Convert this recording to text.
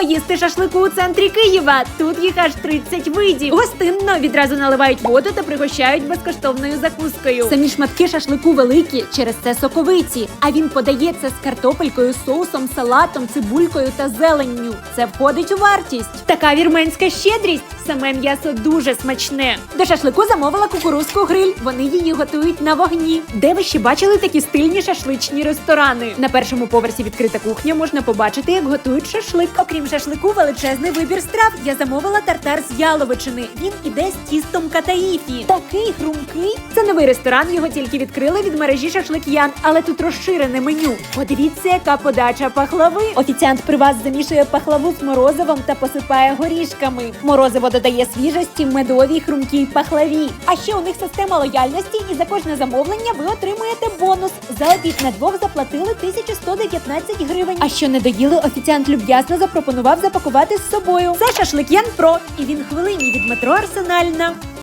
Поїсти шашлику у центрі Києва. Тут їх аж 30 видів. Гостинно відразу наливають воду та пригощають безкоштовною закускою. Самі шматки шашлику великі, через це соковиті. А він подається з картопелькою, соусом, салатом, цибулькою та зеленню. Це входить у вартість. Така вірменська щедрість. Саме м'ясо дуже смачне. До шашлику замовила кукурузку гриль. Вони її готують на вогні. Де ви ще бачили такі стильні шашличні ресторани? На першому поверсі відкрита кухня можна побачити, як готують шашлик. Окрім шашлику, величезний вибір страв. Я замовила тартар з яловичини. Він іде з тістом катаїфі. Такий хрумкий. Це новий ресторан. Його тільки відкрили від мережі шашлик'ян, але тут розширене меню. Подивіться, яка подача пахлави. Офіціант при вас замішує пахлаву з морозивом та посипає горішками. Морозиво додає свіжості медовій хрумкій пахлаві. А ще у них система лояльності, і за кожне замовлення ви отримуєте бонус. За обід на двох заплатили 1119 гривень. А що не доїли, офіціант люб'язно запропонував запакувати з собою. Це шашлик Ян Про, і він хвилині від метро Арсенальна.